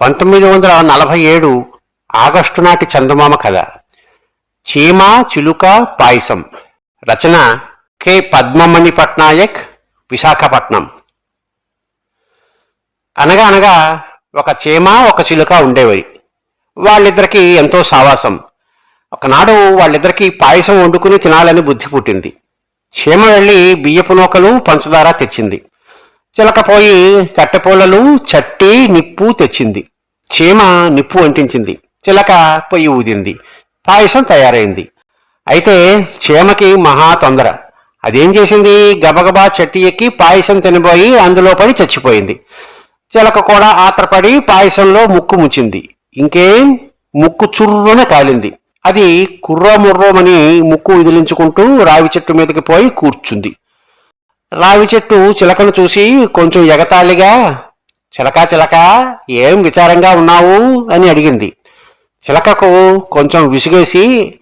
పంతొమ్మిది వందల నలభై ఏడు ఆగస్టు నాటి చందమామ కథ. చీమ చిలుక పాయసం. రచన కె. పద్మమణి పట్నాయక్ విశాఖపట్నం. అనగా అనగా ఒక చీమ ఒక చిలుక ఉండేవి. వాళ్ళిద్దరికి ఎంతో సావాసం. ఒకనాడు వాళ్ళిద్దరికి పాయసం వండుకుని తినాలని బుద్ధి పుట్టింది. చీమ వెళ్ళి బియ్యపు నూకలు పంచదార తెచ్చింది. చిలకపోయి కట్టెపూలలు చట్టి నిప్పు తెచ్చింది. చీమ నిప్పు అంటించింది. చిలక పొయ్యి ఊదింది. పాయసం తయారైంది. అయితే చీమకి మహా తొందర. అదేం చేసింది? గబగబా చెట్టు ఎక్కి పాయసం తినబోయి అందులో పడి చచ్చిపోయింది. చిలక కూడా ఆత్రపడి పాయసంలో ముక్కు ముచ్చింది ఇంకేం? ముక్కు చుర్రున కాలింది. అది కుర్రో ముర్రోమని ముక్కు విదిలించుకుంటూ రావి చెట్టు మీదకి పోయి కూర్చుంది. రావి చెట్టు చిలకను చూసి కొంచెం ఎగతాళిగా చిలక చిలక ఏం విచారంగా ఉన్నావు? అని అడిగింది. చిలకకు కొంచెం విసిగేసి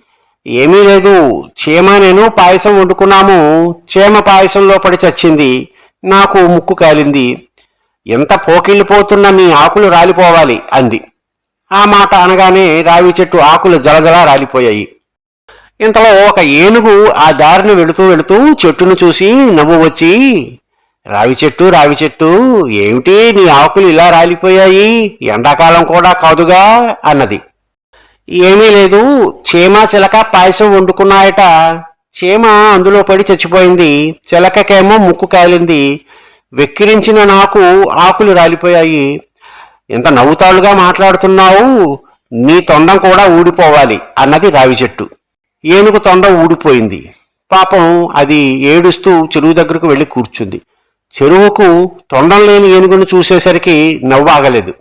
ఏమీ లేదు చీమ నేను పాయసం వండుకున్నాము. చీమ పాయసంలో పడి చచ్చింది. నాకు ముక్కు కాలింది. ఎంత పోకిళ్ళిపోతున్న నీ ఆకులు రాలిపోవాలి అంది. ఆ మాట అనగానే రావి చెట్టు ఆకులు జలజల రాలిపోయాయి. ఇంతలో ఒక ఏనుగు ఆ దారిని వెళుతూ వెళుతూ చెట్టును చూసి నవ్వు వచ్చి రావి చెట్టు రావి చెట్టు ఏమిటి నీ ఆకులు ఇలా రాలిపోయాయి? ఎండాకాలం కూడా కాదుగా అన్నది. ఏమీ లేదు చీమ చిలక పాయసం వండుకున్నాయట. చీమ అందులో పడి చచ్చిపోయింది చిలకకేమో ముక్కు కాలింది. వెక్కిరించిన నాకు ఆకులు రాలిపోయాయి. ఎంత నవ్వుతాಳುగా మాట్లాడుతున్నావు నీ తొండం కూడా ఊడిపోవాలి అన్నది రావి చెట్టు. ఏనుగు తొండ ఊడిపోయింది. పాపం అది ఏడుస్తూ చెరువు దగ్గరకు వెళ్ళి కూర్చుంది. చెరువుకు తొండం లేని ఏనుగును చూసేసరికి నవ్వు ఆగలేదు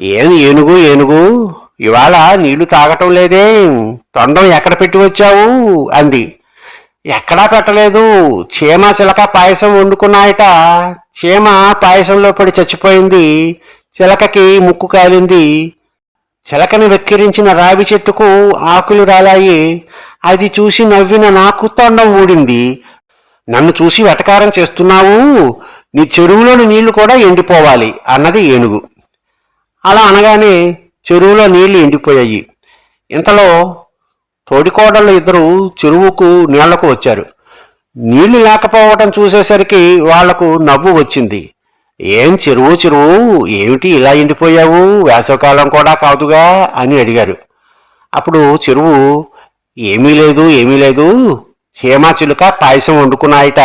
ఏం ఏనుగు ఏనుగు? ఇవాళ నీళ్ళు తాగటం లేదే. తొండం ఎక్కడ పెట్టి వచ్చావు? అంది. ఎక్కడా పెట్టలేదు. చీమ చిలక పాయసం వండుకున్నాయట. చీమ పాయసంలో పడి చచ్చిపోయింది. చిలకకి ముక్కు కాలింది. చిలకని వెక్కిరించిన రావి చెట్టుకు ఆకులు రాలాయి. అది చూసి నవ్విన నాకు తొండం ఊడింది. నన్ను చూసి వెటకారం చేస్తున్నావు. నీ చెరువులోని నీళ్ళు కూడా ఎండిపోవాలి అన్నది ఏనుగు. అలా అనగానే చెరువులో నీళ్ళు ఎండిపోయాయి. ఇంతలో తోడికోడళ్ళు ఇద్దరు చెరువుకు నీళ్ళకు వచ్చారు. నీళ్ళు లేకపోవటం చూసేసరికి వాళ్ళకు నవ్వు వచ్చింది. ఏం చెరువు చెరువు? ఏమిటి ఇలా ఎండిపోయావు? వేసవకాలం కూడా కాదుగా అని అడిగారు. అప్పుడు చెరువు ఏమీ లేదు ఏమీ లేదు. చీమ చిలుక పాయసం వండుకున్నాయట.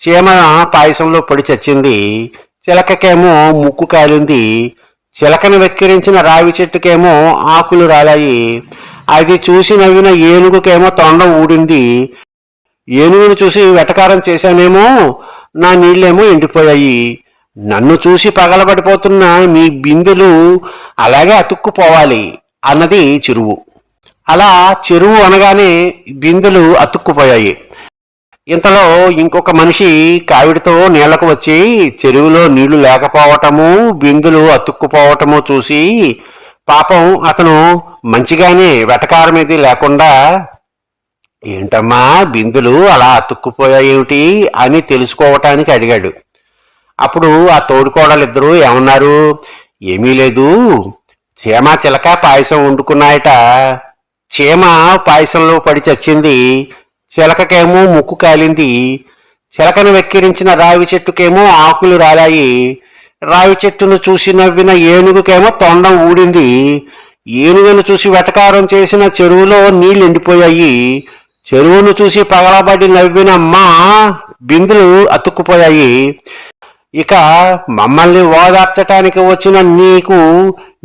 చీమ పాయసంలో పడి చచ్చింది. చిలకకేమో ముక్కు కాలింది. చిలకను వెక్కిరించిన రావి చెట్టుకేమో ఆకులు రాలాయి. అది చూసి నవ్విన ఏనుగుకేమో తొండం ఊడింది. ఏనుగును చూసి వెటకారం చేశానేమో నా నీళ్ళేమో ఎండిపోయాయి. నన్ను చూసి పగలబడిపోతున్న మీ బిందెలు అలాగే అతుక్కుపోవాలి అన్నది చెరువు. అలా చెరువు అనగానే బిందెలు అతుక్కుపోయాయి. ఇంతలో ఇంకొక మనిషి కావిడితో నీళ్ళకు వచ్చి చెరువులో నీళ్ళు లేకపోవటము బిందులు అతుక్కుపోవటము చూసి పాపం అతను మంచిగానే వెటకారం ఏది లేకుండా ఏంటమ్మా బిందులు అలా అతుక్కుపోయాయేమిటి? అని తెలుసుకోవటానికి అడిగాడు. అప్పుడు ఆ తోడుకోడలిద్దరూ ఏమన్నారు? ఏమీ లేదు. చీమ చిలక పాయసం వండుకున్నాయట. చీమ పాయసంలో పడి చచ్చింది. చిలకకేమో ముక్కు కాలింది. చిలకను వెక్కిరించిన రావి చెట్టుకేమో ఆకులు రాలాయి. రావి చెట్టును చూసి నవ్విన ఏనుగుకేమో తొండం ఊడింది. ఏనుగును చూసి వెటకారం చేసిన చెరువులో నీళ్ళు ఎండిపోయాయి చెరువును చూసి పగలబడి నవ్విన మా బిందులు అతుక్కుపోయాయి. ఇక మమ్మల్ని ఓదార్చటానికి వచ్చిన నీకు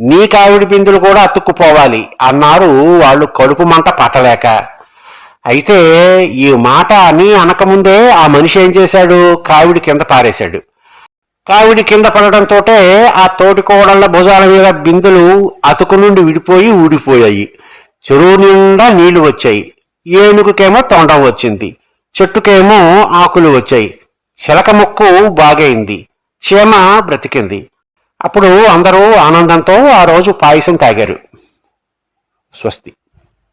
నీ కావిడి బిందులు కూడా అతుక్కుపోవాలి అన్నారు వాళ్ళు కడుపు మంట పట్టలేక. అయితే ఈ మాట అని అనకముందే ఆ మనిషి ఏం చేశాడు? కావిడి కింద పారేశాడు. కావిడి కింద పడటంతో ఆ తోటి కోడళ్ళ భుజాల మీద బిందులు అతుకు నుండి విడిపోయి ఊడిపోయాయి. చెరువు నిండా నీళ్ళు వచ్చాయి. ఏనుగుకేమో తొండం వచ్చింది. చెట్టుకేమో ఆకులు వచ్చాయి. చిలక ముక్కు బాగైంది. చీమ బ్రతికింది. అప్పుడు అందరూ ఆనందంతో ఆ రోజు పాయసం తాగారు. స్వస్తి.